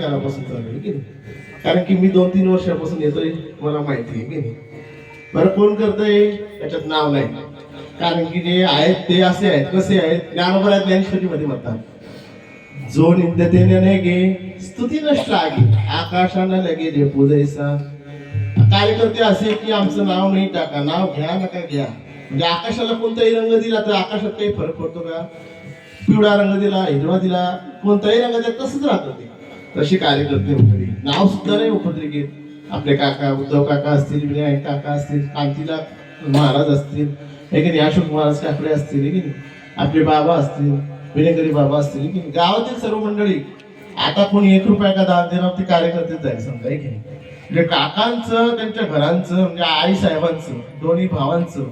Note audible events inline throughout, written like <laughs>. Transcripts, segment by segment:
कालापासून चालू आहे की नाही? कारण की मी दोन तीन वर्षापासून येतोय मला माहिती आहे की नाही? बरं कोण करतंय? याच्यात नाव नाही. कारण की जे आहेत ते असे आहेत कसे आहेत? ज्ञानोबरा ज्ञानेश्वरीमध्ये म्हणतात. जो नित्यतेने ने गे स्तुती नष्ट लागे आकाशानं लगे जे पूजैसा कार्यकर्ते असे की आमचं नाव नाही टाका नाव घ्या नका घ्या. म्हणजे आकाशाला कोणताही रंग दिला तर आकाशात काही फरक पडतो का? पिवळा रंग दिला हिरवा दिला कोणताही रंग दिला तसंच राहतं ते. तशी कार्यकर्ते मंडळी नाव सुद्धा नाही उपद्रे घेत. आपले काका उद्धव काका असतील विनायक काका असतील कांतीला महाराज असतील हे की नाही अशोक महाराज काकडे असतील की नाही आपले बाबा असतील विनेकरी बाबा असतील की नाही गावातील सर्व मंडळी आता कोणी एक रुपया का दान देणार ते कार्यकर्तेच जाईल समजा की नाही. म्हणजे काकांचं त्यांच्या घरांचं म्हणजे आई साहेबांचं दोन्ही भावांचं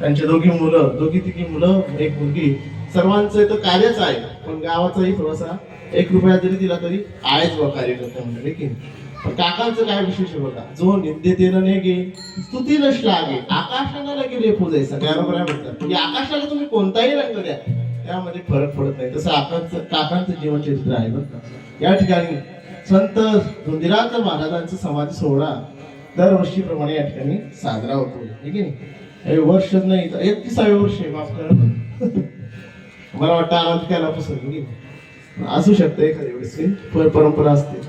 त्यांचे दोघी मुलं दोघी तिघी मुलं एक मुलगी सर्वांचं तर कार्यच आहे. पण गावाचाही थोडासा एक रुपया जरी दिला तरी आहेच बा कार्यकर्ता मंडळी की? पण काकांचं काय विशेष आहे बघा? जो निंदेतेनं ने गे स्तुतीनं श्लाघे आकाशाला लगे रे पूजायचा बरोबर आहे म्हणतात. म्हणजे आकाशाला तुम्ही कोणताही रंग द्या त्यामध्ये फरक पडत नाही. तसं आकांचं काकांचं जीवनचरित्र आहे बघ या ठिकाणी संत धुंदिराज महाराजांचा समाधी सोहळा दरवर्षीप्रमाणे या ठिकाणी साजरा होतो ठीक आहे हे वर्ष नाही तर एकतीसावे वर्ष आहे माफ करा. <laughs> मला वाटतं आनंद केला पसंत असू शकतं एखाद्या वेळेस पर- परंपरा असते.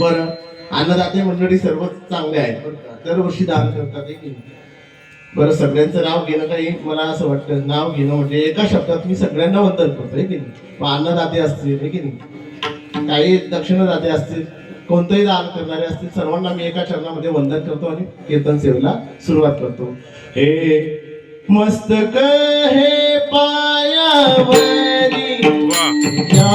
बरं अन्नदाते मंडळी सर्वच चांगले आहेत बरं दरवर्षी दान करतात बरं सगळ्यांचं नाव घेणं काही मला असं वाटतं नाव घेणं म्हणजे एका शब्दात मी सगळ्यांना वंदन करतो आहे की नाही? अन्नदाते असतील की नाही? काही दक्षिणदाते असतील कोणतंही दान करणारे असतील सर्वांना मी एका चरणामध्ये वंदन करतो आणि कीर्तन सेवेला सुरुवात करतो. हे मस्तक हे पाया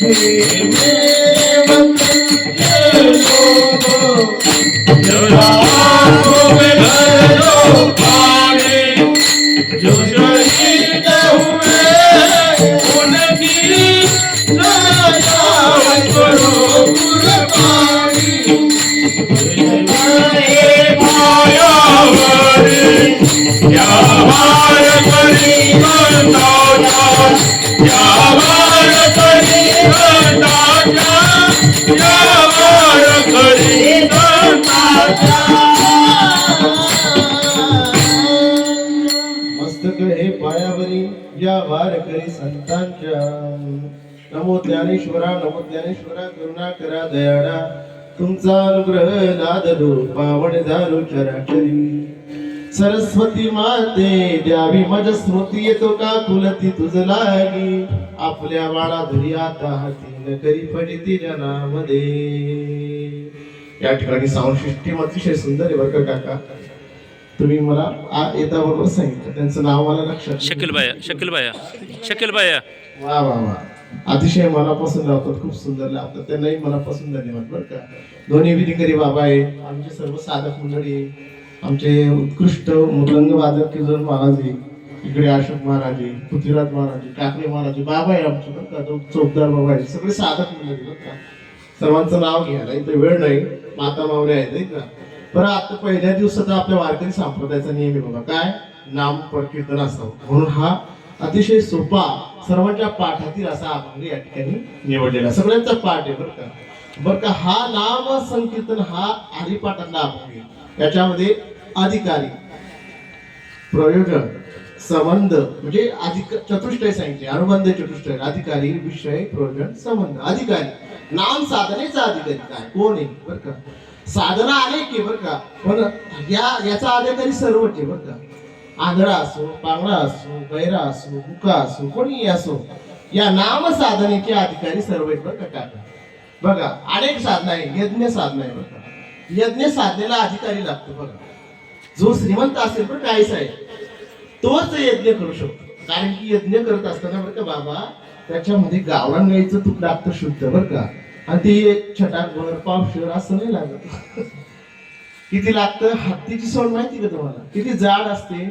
हे या वारकरी संतांच्या. नमो ज्ञानेश्वरा नमो ज्ञानेश्वरा करुणा करा दयाळा तुमचा अनुग्रह लादलो पावन झालो चराचरी. सरस्वती माते द्यावी मज स्मृती येतो का कुलती तुझ लागी. आपल्या बाळा धरी आता हाती न करी पडिती जनामध्ये या ठिकाणी साऊंड सिस्टीम अतिशय सुंदर आहे बरं काका. तुम्ही मला येता बरोबर सांगितलं. त्यांचं नाव मला लक्षात. शकील बाया शकील बाया शकील बाया वा वा वा. अतिशय मनापासून लावतात खूप सुंदर लावतात. त्यांनाही मनापासून धन्यवाद बरं का. दोन्ही विधिकरी बाबा आहे आमचे सर्व साधक मंडळी. आमचे उत्कृष्ट मृदंग वादक किजोर महाराज आहे इकडे अशोक महाराज आहे पृथ्वीराज महाराज काकडे महाराज बाबा आहे आमचे बरं का. तो चोपदार बाबा आहे सगळे साधक मंडळी बरं का. सर्वांचं नाव घ्यायला इथं वेळ नाही. माता मावल्या आहेत का. बरं आता पहिल्या दिवसाचा आपल्या वारकरी संप्रदायाचा नियम आहे बघा. काय? नाम प्रकीर्तन असावं. म्हणून हा अतिशय सोपा सर्वांच्या पाठातील असा अभंग या ठिकाणी निवडलेला. सगळ्यांचा पाठ आहे बरं का? बरं का हा नाम संकीर्तन हा हरिपाठातला अभंग आहे. याच्यामध्ये अधिकारी प्रयोजन संबंध म्हणजे अधिक चतुष्टय सांगितले. अनुबंध चतुष्टय अधिकारी विषय प्रयोजन संबंध. अधिकारी नाम साधनेचा अधिकारी काय? कोण आहे? बरं का? साधना अनेक आहे बरं का. पण या याचा अधिकारी सर्व आहे बरं का. आंधळा असो पांगळा असो बैरा असो बुका असो कोणीही असो या नाम साधनेचे अधिकारी सर्व आहेत बरं का काका बघा अनेक साधना आहे यज्ञ साधना आहे बघा यज्ञ साधनेला अधिकारी लागतो बघा. जो श्रीमंत असेल पण काहीच आहे तोच यज्ञ करू शकतो. कारण की यज्ञ करत असताना बरं का बाबा त्याच्यामध्ये गावरान गाईचं तूप लागतं शुद्ध बरं का. आणि ते छटाकभर पावशर असं नाही लागत. किती लागतं? हत्तीची सोंड माहिती का तुम्हाला? किती जाड असते.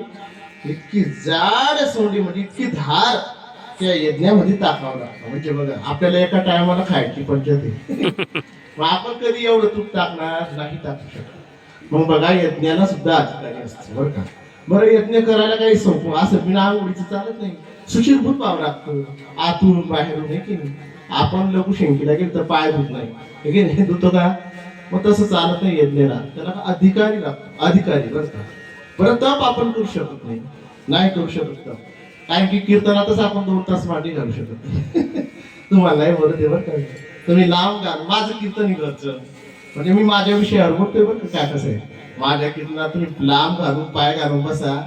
इतकी जाड सोंडी म्हणजे इतकी धार त्या यज्ञामध्ये टाकावं लागतं. म्हणजे बघा आपल्याला एका टायमाला खायची पंचायती <laughs> मग आपण कधी एवढं तूप टाकणार? नाही टाकू शकत. मग बघा यज्ञाला सुद्धा अधिकारी असतो बरं का? बरं यज्ञ करायला काही सोपं असं बिना आंघोळीचं चालत नाही. सुशीलभूत पाहावं लागतं. आतून बाहेरून हे की नाही? आपण लघु शेंकीला गेलं तर पाय धुत नाही. हे नाही धुतो का? मग तसं चालत नाही यज्ञाला. त्याला अधिकारी लागतो अधिकारी बरं का? बरं तप आपण करू शकत नाही. नाही करू शकत तप. कारण की कीर्तनातच आपण दोन तास मांडी घालू शकत <laughs> तुम्हाला नाही बोलत आहे बरं का? तुम्ही लांब घाल. माझं कीर्तन घरचं म्हणजे मी माझ्या विषयावर बोलतोय बरं का काय कसं आहे माझ्या कीर्तनात तुम्ही लांब घालून पाय घालून बसा.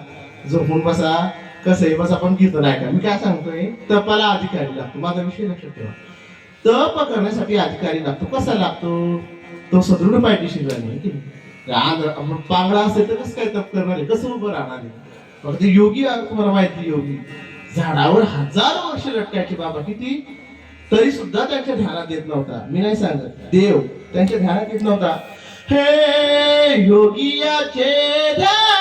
झोपून बसा. कसं आहे बस आपण कीर्तन ऐका. मी काय सांगतोय? तपाला अधिकारी लागतो. माझा विषय लक्षात ठेवा. तप करण्यासाठी अधिकारी लागतो. कसा लागतो? तो सदृढ पायटीशी झाली की असेल तर कसं काय तप करणार आहे? कसं उभं राहणार आहे? फक्त ते योगी तुम्हाला माहिती योगी झाडावर हजारो वर्ष लटकायचे बाबा किती? तरी सुद्धा त्यांच्या ध्यानात येत नव्हता. मी नाही सांगत. देव त्यांच्या ध्यानात येत नव्हता. हे योगियाचे ध्यान!